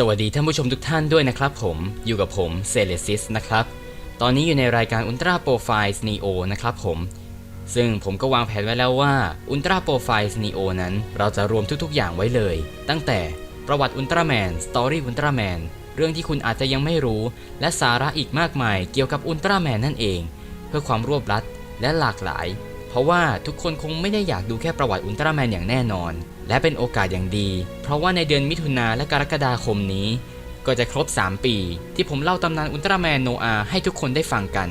สวัสดีท่านผู้ชมทุกท่านด้วยนะครับผมอยู่กับผมเซเลซิสนะครับ ตอนนี้อยู่ในรายการ Ultra Profiles Neo นะครับผมซึ่งผมก็วางแผนไว้แล้วว่า Ultra Profiles Neo นั้น เราจะรวมทุกๆ อย่างไว้เลย ตั้งแต่ประวัติอุลตร้าแมนสตอรี่อุลตร้าแมนเรื่องที่คุณอาจจะยังไม่รู้ และสาระอีกมากมายเกี่ยวกับอุลตร้าแมนนั่นเอง เพื่อความรวบรัดและหลากหลาย เพราะว่าทุกคนคงไม่ได้อยากดูแค่ประวัติอุลตร้าแมนอย่างแน่นอน และเป็นโอกาสอย่างดี เพราะว่าในเดือนมิถุนาและกรกฎาคมนี้ ก็จะครบ 3 ปี ที่ผมเล่าตำนานอุลตร้าแมนโนอาให้ทุกคนได้ฟังกัน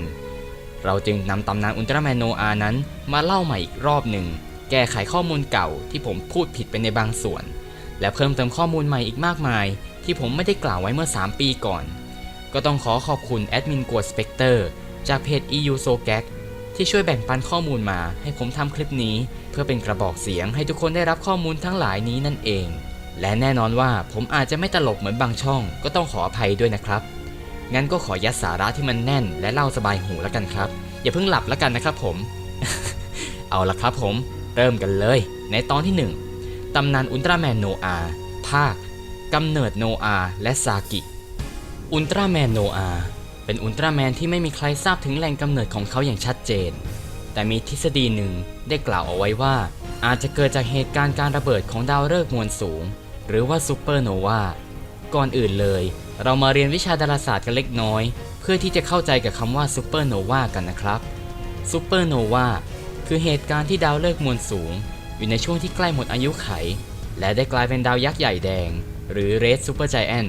เราจึงนำตำนานอุลตร้าแมนโนอานั้นมาเล่าใหม่อีกรอบหนึ่งแก้ไขข้อมูลเก่าที่ผมพูดผิดไปในบางส่วน และเพิ่มเติมข้อมูลใหม่อีกมากมาย ที่ผมไม่ได้กล่าวไว้เมื่อ 3 ปีก่อน ก็ต้องขอขอบคุณแอดมินกวดสเปกเตอร์จากเพจ EU s o g a g ที่ช่วยแบ่งปันข้อมูลมาให้ผมทำคลิปนี้ เพื่อเป็นกระบอกเสียงให้ทุกคนได้รับข้อมูลทั้งหลายนี้นั่นเอง และแน่นอนว่าผมอาจจะไม่ตลกเหมือนบางช่อง ก็ต้องขออภัยด้วยนะครับ งั้นก็ขอยัดสาระที่มันแน่น และเล่าสบายหูแล้วกันครับ อย่าเพิ่งหลับแล้วกันนะครับผม เอาละครับผมเริ่มกันเลย ในตอนที่ 1ตำนานอุลตร้าแมนโนอาภาคกำเนิดโนอาและซากิ อุลตร้าแมนโนอา เป็นอุลตร้าแมนที่ไม่มีใครทราบถึงแหล่งกำเนิดของเขาอย่างชัดเจน แต่มีทฤษฎีหนึ่งได้กล่าวเอาไว้ว่า อาจจะเกิดจากเหตุการณ์การระเบิดของดาวฤกษ์มวลสูง หรือว่าซูเปอร์โนวา ก่อนอื่นเลย เรามาเรียนวิชาดาราศาสตร์กันเล็กน้อย เพื่อที่จะเข้าใจกับคำว่าซูเปอร์โนวากันนะครับซูเปอร์โนวาคือเหตุการณ์ที่ดาวฤกษ์มวลสูง อยู่ในช่วงที่ใกล้หมดอายุไข และได้กลายเป็นดาวยักษ์ใหญ่แดง หรือเรดซูเปอร์ไจแอน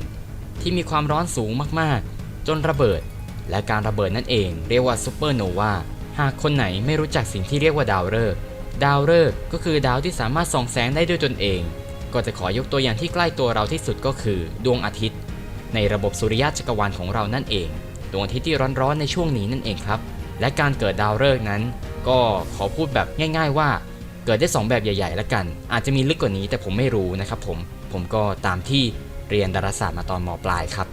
ที่มีความร้อนสูงมากๆ จนระเบิด และการระเบิดนั่นเองเรียกว่าซูเปอร์โนวาหากคนไหนไม่รู้จักสิ่งที่เรียกว่าดาวฤกษ์ดาวฤกษ์ก็คือดาวที่สามารถส่องแสงได้ด้วยตนเอง ก็จะขอยกตัวอย่างที่ใกล้ตัวเราที่สุดก็คือ ดวงอาทิตย์ ในระบบสุริยะจักรวาลของเรานั่นเอง ดวงอาทิตย์ที่ร้อนๆในช่วงนี้นั่นเองครับ และการเกิดดาวฤกษ์นั้น ก็ขอพูดแบบง่าย ๆ ว่า เกิดได้สองแบบใหญ่ ๆล้วกัน อาจจะมีลึกกว่านี้แต่ผมไม่รู้นะครับผม ผมก็ตามที่เรียนดาราศาสตร์มาตอนมปลายครับ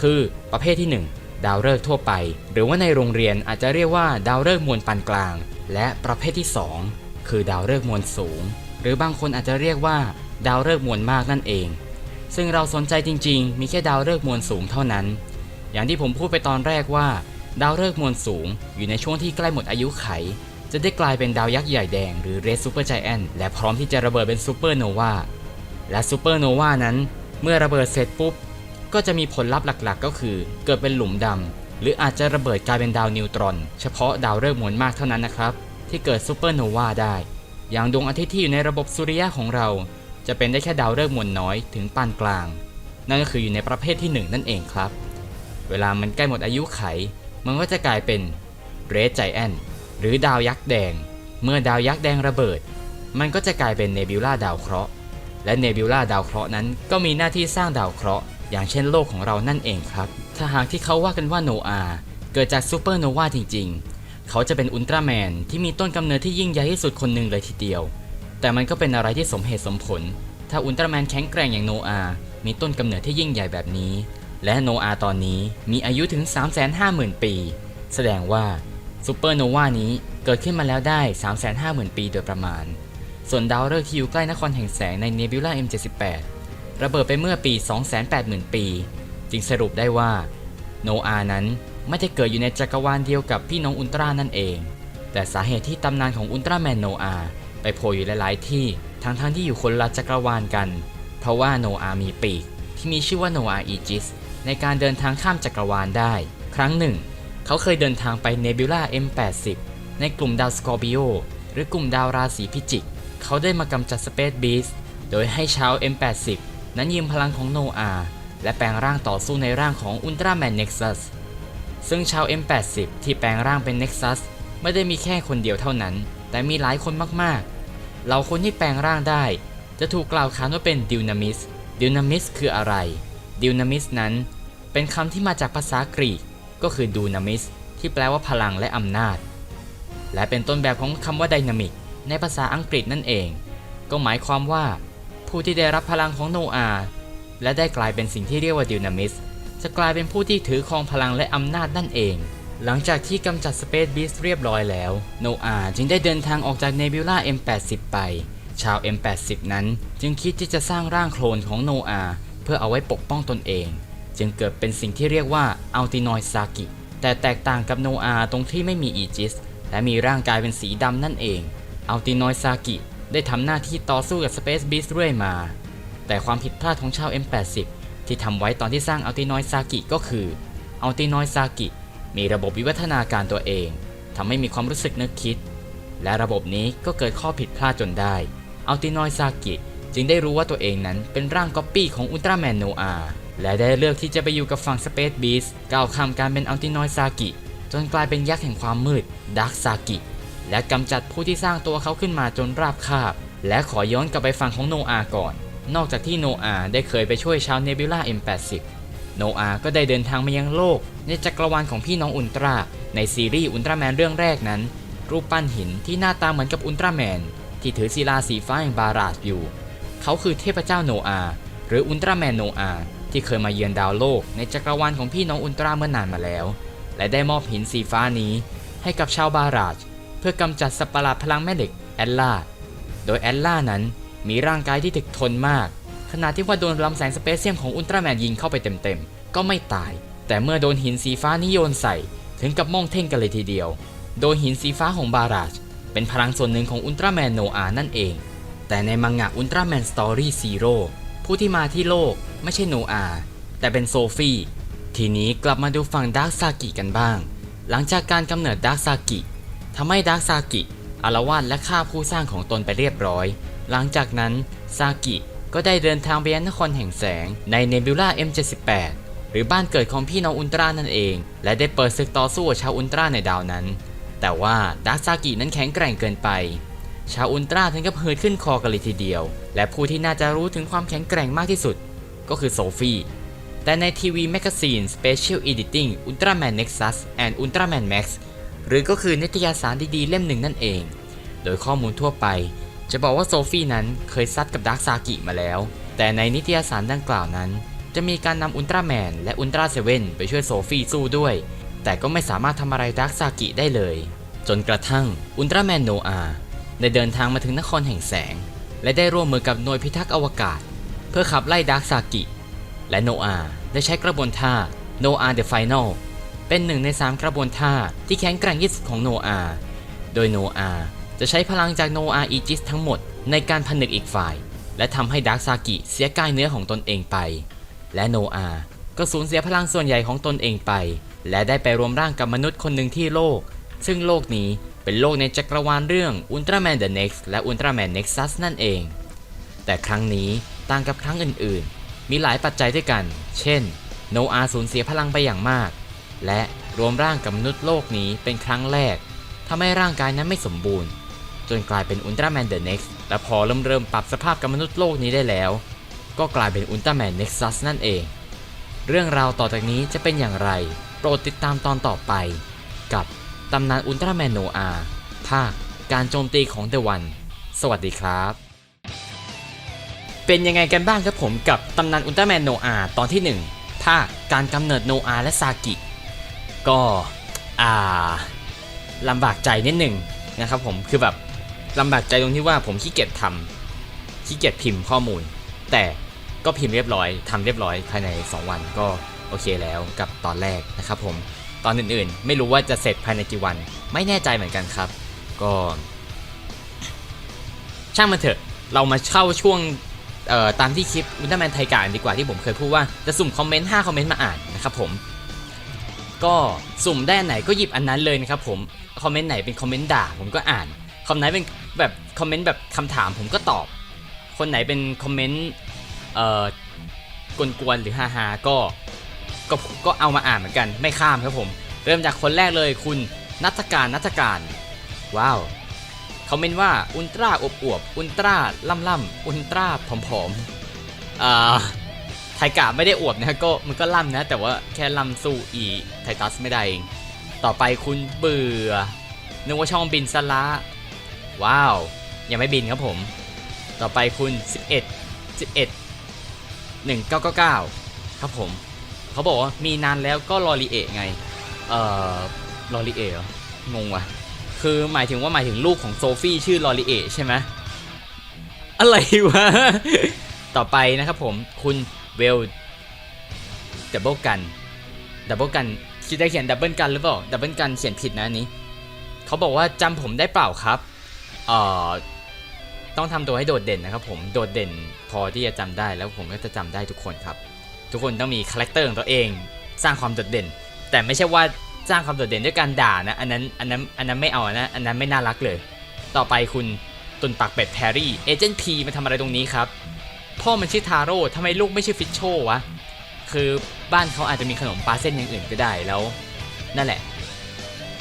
คือประเภทที่ 1 ดาวฤกษ์ทั่วไป หรือว่าในโรงเรียนอาจจะเรียกว่าดาวฤกษ์มวลปานกลาง และประเภทที่ 2 คือดาวฤกษ์มวลสูง หรือบางคนอาจจะเรียกว่า ดาวฤกษ์มวลมากนั่นเอง ซึ่งเราสนใจจริง ๆ มีแค่ดาวฤกษ์มวลสูงเท่านั้น อย่างที่ผมพูดไปตอนแรกว่า ดาวฤกษ์มวลสูง อยู่ในช่วงที่ใกล้หมดอายุไข จะได้กลายเป็นดาวยักษ์ใหญ่แดงหรือเรดซูเปอร์ไจแอนและพร้อมที่จะระเบิดเป็นซูเปอร์โนวาและซูเปอร์โนวานั้น เมื่อระเบิดเสร็จปุ๊บ ก็จะมีผลลัพธ์หลักๆ ก็คือ เกิดเป็นหลุมดำหรืออาจจะระเบิดกลายเป็นดาวนิวตรอน เฉพาะดาวฤกษ์มวลมากเท่านั้นนะครับ ที่เกิดซูเปอร์โนวาได้ อย่างดวงอาทิตย์ที่อยู่ในระบบสุริยะของเรา จะเป็นได้แค่ดาวฤกษ์มวลน้อยถึงปานกลาง นั่นก็คืออยู่ในประเภทที่ 1 นั่นเองครับ เวลามันใกล้หมดอายุไข มันก็จะกลายเป็นเรดไจแอนหรือดาวยักษ์แดง เมื่อดาวยักษ์แดงระเบิด มันก็จะกลายเป็นเนบิวลาดาวเคราะห์และเนบิวลาดาวเคราะห์นั้นก็มีหน้าที่สร้างดาวเคราะห์ อย่างเช่นโลกของเรานั่นเองครับ ถ้าหากที่เขาว่ากันว่าโนอาเกิดจากซูเปอร์โนวาจริง ๆ เขาจะเป็นอุลตร้าแมนที่มีต้นกำเนิดที่ยิ่งใหญ่ที่สุดคนหนึ่งเลยทีเดียว แต่มันก็เป็นอะไรที่สมเหตุสมผล ถ้าอุลตร้าแมนแข็งแกร่งอย่างโนอามีต้นกำเนิดที่ยิ่งใหญ่แบบนี้ และโนอาตอนนี้มีอายุถึง 350,000 ปี แสดงว่าซูเปอร์โนวานี้เกิดขึ้นมาแล้วได้ 350,000 ปีโดยประมาณ ส่วนดาวฤกษ์ที่อยู่ใกล้นครแห่งแสงในเนบิวลา M78 ระเบิดไปเมื่อปี 280,000 ปี จึงสรุปได้ว่าโนอานั้นไม่ได้เกิดอยู่ในจักรวาลเดียวกับพี่น้องอุลตร้านั่นเอง แต่สาเหตุที่ตำนานของอุลตร้าแมนโนอาไปโผล่อยู่หลาย ๆ ที่ทั้งๆทที่อยู่คนละจักรวาลกัน เพราะว่าโนอามีปีกที่มีชื่อว่าโนอาอีจิสในการเดินทางข้ามจักรวาลได้ ครั้งหนึ่ง เขาเคยเดินทางไปเนบิวลา M80 ในกลุ่มดาวสกอร์บิโอหรือกลุ่มดาวราศีพิจิก เขาได้มากำจัดสเปซบีสโดยให้ชาว M80 นั้นยืมพลังของโนอาและแปลงร่างต่อสู้ในร่างของอุลตร้าแมนเน็กซัสซึ่งชาว M80 ที่แปลงร่างเป็นเน็กซัสไม่ได้มีแค่คนเดียวเท่านั้น แต่มีหลายคนมากๆ เหล่าคนที่แปลงร่างได้ จะถูกกล่าวขานว่าเป็นดิวนามิสดิวนามิสคืออะไรดิวนามิสนั้น เป็นคำที่มาจากภาษากรีก ก็คือดูนามิสที่แปลว่าพลังและอำนาจ และเป็นต้นแบบของคำว่าไดนามิกในภาษาอังกฤษนั่นเอง ก็หมายความว่า ผู้ที่ได้รับพลังของโนอาและได้กลายเป็นสิ่งที่เรียกว่าดิวนามิสจะกลายเป็นผู้ที่ถือครองพลังและอำนาจนั่นเอง หลังจากที่กำจัดสเปซบีสเรียบร้อยแล้วโนอาจึงได้เดินทางออกจากเนบิวลา M80 ไป ชาว M80 นั้นจึงคิดที่จะสร้างร่างโคลนของโนอาเพื่อเอาไว้ปกป้องตนเอง จึงเกิดเป็นสิ่งที่เรียกว่าอัลตินอยซากิแต่แตกต่างกับโนอาตรงที่ไม่มีอีจิสและมีร่างกายเป็นสีดำนั่นเองอัลตินอยซากิ ได้ทำหน้าที่ต่อสู้กับสเปซบีสเรื่อยมา แต่ความผิดพลาดของชาว M80 ที่ทำไว้ตอนที่สร้างอัลตินอยซากิก็คืออัลตินอยซากิมีระบบวิวัฒนาการตัวเองทำให้มีความรู้สึกนึกคิด และระบบนี้ก็เกิดข้อผิดพลาดจนได้อัลตินอยซากิจึงได้รู้ว่าตัวเองนั้นเป็นร่างก๊อปปี้ของอุลตร้าแมนโนอาและได้เลือกที่จะไปอยู่กับฝั่งสเปซบีสก้าวข้ามการเป็นอัลตินอยซากิจนกลายเป็นยักษ์แห่งความมืดดาร์กซากิ และกำจัดผู้ที่สร้างตัวเขาขึ้นมาจนราบคาบ และขอย้อนกลับไปฝั่งของโนอาก่อน นอกจากที่โนอาได้เคยไปช่วยชาวเนบิล่า M80 โนอาก็ได้เดินทางมายังโลก ในจักรวาลของพี่น้องอุลตราในซีรีส์อุลตราแมนเรื่องแรกนั้น รูปปั้นหินที่หน้าตาเหมือนกับอุลตราแมน ที่ถือศิลาสีฟ้าอย่างบาราดอยู่ เขาคือเทพเจ้าโนอาหรืออุลตราแมนโนอาที่เคยมาเยือนดาวโลก ในจักรวาลของพี่น้องอุลตราเมื่อนานมาแล้ว และได้มอบหินสีฟ้านี้ให้กับชาวบาราด เพื่อกำจัดสัตว์ประหลาดพลังแม่เหล็กแอลล่า โดยแอลล่านั้นมีร่างกายที่ถึกทนมาก ขณะที่ว่าโดนลำแสงสเปเซียมของอุลตร้าแมนยิงเข้าไปเต็มๆ ก็ไม่ตาย แต่เมื่อโดนหินสีฟ้านี้โยนใส่ ถึงกับมองเท่งกันเลยทีเดียว โดยหินสีฟ้าของบาราช เป็นพลังส่วนหนึ่งของอุลตร้าแมนโนอานั่นเอง แต่ในมังงะอุลตร้าแมนสตอรี่ซีโร่ผู้ที่มาที่โลกไม่ใช่โนอาแต่เป็นโซฟี่ทีนี้กลับมาดูฝั่งดาร์กซากิกันบ้าง หลังจากการกำเนิดดาร์กซากิ ทำให้ดาร์กซากิอารวาสและฆ่าผู้สร้างของตนไปเรียบร้อย หลังจากนั้นซากิก็ได้เดินทางไปยังนครแห่งแสงในเนบิวล่า M78 หรือบ้านเกิดของพี่น้องอุลตร้านั่นเอง และได้เปิดศึกต่อสู้กับชาวอุลตร้าในดาวนั้น แต่ว่าดาร์กซากินั้นแข็งแกร่งเกินไป ชาวอุลตร้าถึงกับเหินขึ้นคอกันเลยทีเดียว และผู้ที่น่าจะรู้ถึงความแข็งแกร่งมากที่สุด ก็คือโซฟีแต่ในทีวีแมกกาซีน Special Editing Ultraman Nexus and Ultraman Max หรือก็คือนิตยสารดีๆเล่มหนึ่งนั่นเอง โดยข้อมูลทั่วไป จะบอกว่าโซฟี่นั้นเคยซัดกับดาร์กซากิมาแล้ว แต่ในนิตยสารดังกล่าวนั้น จะมีการนำอุลตร้าแมนและอุลตร้าเซเว่นไปช่วยโซฟี่สู้ด้วย แต่ก็ไม่สามารถทำอะไรดาร์กซากิได้เลย จนกระทั่งอุลตร้าแมนโนอาได้เดินทางมาถึงนครแห่งแสง และได้ร่วมมือกับหน่วยพิทักษ์อวกาศ เพื่อขับไล่ดาร์กซากิ และโนอาได้ใช้กระบวนท่าโนอาเดอะไฟนอล เป็นหนึ่งใน3กระบวนท่าที่แข็งแกร่งที่สุดของโนอา โดยโนอาจะใช้พลังจากโนอาอีจิสทั้งหมดในการผนึกอีกฝ่าย และทำให้ดาร์กซากิเสียกายเนื้อของตนเองไป และโนอาก็สูญเสียพลังส่วนใหญ่ของตนเองไป และได้ไปรวมร่างกับมนุษย์คนหนึ่งที่โลก ซึ่งโลกนี้เป็นโลกในจักรวาลเรื่อง Ultraman The Next และ Ultraman Nexus นั่นเอง แต่ครั้งนี้ต่างกับครั้งอื่นๆ มีหลายปัจจัยด้วยกัน เช่น โนอาสูญเสียพลังไปอย่างมาก และรวมร่างกับมนุษย์โลกนี้เป็นครั้งแรกทำให้ร่างกายนั้นไม่สมบูรณ์ จนกลายเป็นอุลตร้าแมนเดอะเน็กซ์และพอเริ่มเริ่มปรับสภาพกับมนุษย์โลกนี้ได้แล้ว ก็กลายเป็นอุลตร้าแมนเน็กซัสนั่นเอง เรื่องราวต่อจากนี้จะเป็นอย่างไร โปรดติดตามตอนต่อไป กับตำนานอุลตร้าแมนโนอาภาคการโจมตีของเดวัน สวัสดีครับ เป็นยังไงกันบ้างครับผมกับตำนานอุลตร้าแมนโนอาตอนที่ 1 ภาคการกำเนิดโนอาและซากิ ก็อ่าลำบากใจนิดหนึ่งนะครับผมคือแบบลำบากใจตรงที่ว่าผมขี้เกียจทำขี้เกียจพิมพ์ข้อมูล แต่ก็พิมพ์เรียบร้อยทำเรียบร้อยภายใน 2 วันก็โอเคแล้วกับตอนแรกนะครับผมตอนอื่นๆ ไม่รู้ว่าจะเสร็จภายในกี่วัน ไม่แน่ใจเหมือนกันครับ ก็ ช่างมันเถอะ เรามาเข้าช่วงเอ่อตามที่คลิปอุลตร้าแมนไทยการดีกว่าที่ผมเคยพูดว่าจะสุ่มคอมเมนต์5คอมเมนต์มาอ่านนะครับผม ก็สุ่มได้อันไหนก็หยิบอันนั้นเลยนะครับผมคอมเมนต์ไหนเป็นคอมเมนต์ด่าผมก็อ่านคอมไหนเป็นแบบคอมเมนต์แบบคำถามผมก็ตอบ คนไหนเป็นคอมเมนต์เอ่อกวนๆหรือฮาๆก็ก็ก็เอามาอ่านเหมือนกันไม่ข้ามครับผม เริ่มจากคนแรกเลยคุณนัทการนัทการว้าวคอมเมนต์ว่าอุลตร้าอวบอวบอุลตร้าล่ำล่ำอุลตร้าผอมผอมๆอ่า ไทกะไม่ได้อวบนะก็มันก็ล่ำนะ แต่ว่าแค่ล่ำสู้อีไททัสไม่ได้เอง ต่อไปคุณเบื่อ นึกว่าช่องบินซะละว้าว ยังไม่บินครับผม ต่อไปคุณ 11 11 1999 ครับผม เขาบอกว่ามีนานแล้วก็ลอรีเอะไง เอ่อลอรีเอะงงว่ะ คือหมายถึงว่าหมายถึงลูกของโซฟี่ชื่อลอรีเอะใช่ไหมอะไรวะ ต่อไปนะครับผมคุณ เวลดับเบิลกันดับเบิลกันคิดได้เขียนดับเบิลกันหรือเปล่าดับเบิลกันเขียนผิดนะนี้เขาบอกว่าจำผมได้เปล่าครับเอ่อต้องทำตัวให้โดดเด่นนะครับผมโดดเด่นพอที่จะจำได้แล้วผมก็จะจำได้ทุกคนครับ ทุกคนต้องมีคาแรคเตอร์ของตัวเอง สร้างความโดดเด่น แต่ไม่ใช่ว่าสร้างความโดดเด่นด้วยการด่านะอันนั้นอันนั้นอันนั้นไม่เอานะอันนั้นไม่น่ารักเลย ต่อไปคุณตุนปากเป็ดแพรรี่เอเจนต์พีมาทำอะไรตรงนี้ครับ พ่อมันชื่อทาโร่ทำไมลูกไม่ชื่อฟิชโชวะ คือบ้านเขาอาจจะมีขนมปลาเส้นอย่างอื่นก็ได้แล้ว นั่นแหละ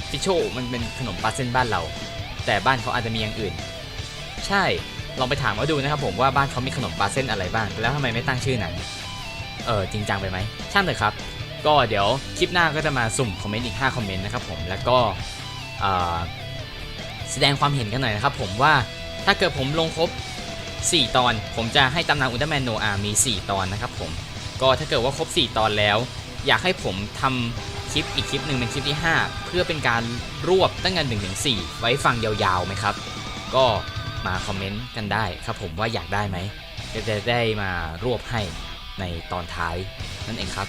ฟิชโชมันเป็นขนมปลาเส้นบ้านเรา แต่บ้านเขาอาจจะมีอย่างอื่น ใช่ ลองไปถามเขาดูนะครับผมว่าบ้านเขามีขนมปลาเส้นอะไรบ้าง แล้วทำไมไม่ตั้งชื่อนั้น เออจริงจังไปไหมช่างเลยครับ ก็เดี๋ยวคลิปหน้าก็จะมาสุ่มคอมเมนต์อีก5คอมเมนต์นะครับผมแล้วก็แสดงความเห็นกันหน่อยนะครับผมว่าถ้าเกิดผมลงครบ 4 ตอน ผมจะให้ตำนานอุลตร้าแมนโนอามี 4 ตอนนะครับผม ก็ถ้าเกิดว่าครบ 4 ตอนแล้ว อยากให้ผมทำคลิปอีกคลิปหนึ่งเป็นคลิปที่ 5 เพื่อเป็นการรวบตั้งแต่1ถึง4ไว้ฟังยาวๆไหมครับ ก็มาคอมเมนต์กันได้ครับผมว่าอยากได้ไหมจะได้มารวบให้ในตอนท้ายนั่นเองครับ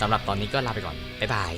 สำหรับตอนนี้ก็ลาไปก่อน บ๊ายบาย